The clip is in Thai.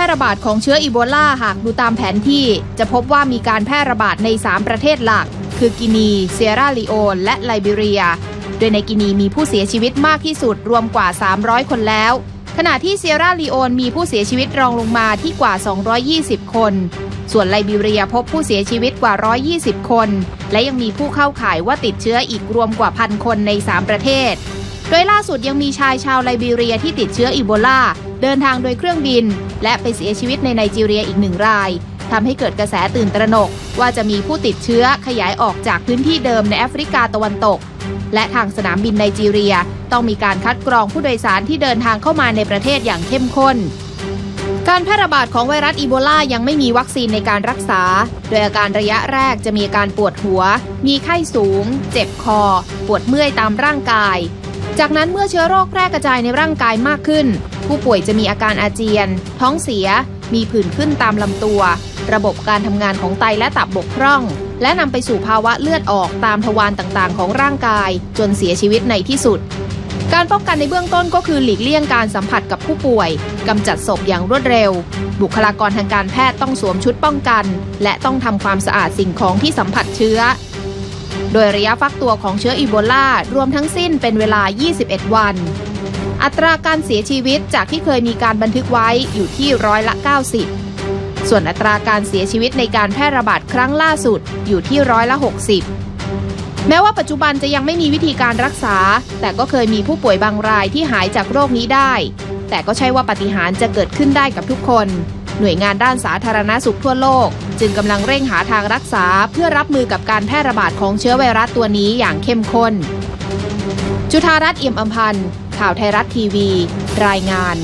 ร่ระบาดของเชื้ออีโบลาหากดูตามแผนที่ จะพบว่ามีการแพร่ระบาดใน 3 ประเทศหลัก คือกินี เซียร่าลีโอน และไลบีเรีย โดยในกินีมีผู้เสียชีวิตมากที่สุดรวมกว่า 300 คนแล้ว ขณะที่เซียร่าลีโอนมีผู้เสียชีวิตรองลงมาที่กว่า 220 คน ส่วนไลบีเรียพบผู้เสียชีวิตกว่า 120 คน และยังมีผู้เข้าข่ายว่าติดเชื้ออีกรวมกว่าพันคนใน 3 ประเทศ โดยล่าสุดยังมีชายชาวไลบีเรียที่ติดเชื้ออีโบลา เดินทางโดยเครื่องบิน และไปเสียชีวิตในไนจีเรียอีกหนึ่งรายทำให้เกิดกระแสตื่นตระหนก ว่าจะมีผู้ติดเชื้อขยายออกจากพื้นที่เดิมในแอฟริกาตะวันตก และทางสนามบินไนจีเรีย ต้องมีการคัดกรองผู้โดยสารที่เดินทางเข้ามาในประเทศอย่างเข้มข้น การแพร่ระบาดของไวรัสอีโบลายังไม่มีวัคซีนในการรักษา โดยอาการระยะแรกจะมีอาการปวดหัว มีไข้สูง เจ็บคอ ปวดเมื่อยตามร่างกาย จากนั้นเมื่อเชื้อโรคแพร่กระจายในร่างกายมากขึ้น ผู้ป่วยจะมีอาการอาเจียน ท้องเสีย มีผื่นขึ้นตามลำตัว ระบบการทำงานของไตและตับบกพร่อง และนำไปสู่ภาวะเลือดออกตามทวารต่างๆ ของร่างกาย จนเสียชีวิตในที่สุด การป้องกันในเบื้องต้นก็คือหลีกเลี่ยงการสัมผัสกับผู้ป่วยกำจัดศพอย่างรวดเร็ว บุคลากรทางการแพทย์ต้องสวมชุดป้องกัน และต้องทำความสะอาดสิ่งของที่สัมผัสเชื้อ โดยระยะฟักตัวของเชื้ออีโบลารวมทั้งสิ้นเป็นเวลา 21 วัน อัตราการเสียชีวิตจากที่เคยมีการบันทึกไว้อยู่ที่ร้อยละ 90 ส่วนอัตราการเสียชีวิตในการแพร่ระบาดครั้งล่าสุดอยู่ที่ร้อยละ 60แม้ว่าปัจจุบันจะยังไม่มีวิธีการรักษา แต่ก็เคยมีผู้ป่วยบางรายที่หายจากโรคนี้ได้ แต่ก็ใช่ว่าปาฏิหารย์จะเกิดขึ้นได้กับทุกคน หน่วยงานด้านสาธารณสุขทั่วโลก จึงกำลังเร่งหาทางรักษาเพื่อรับมือกับการแพร่ระบาดของเชื้อไวรัสตัวนี้อย่างเข้มข้น จุธารัตน์เอี่ยมอมพันธ์ข่าวไทยรัฐทีวี รายงาน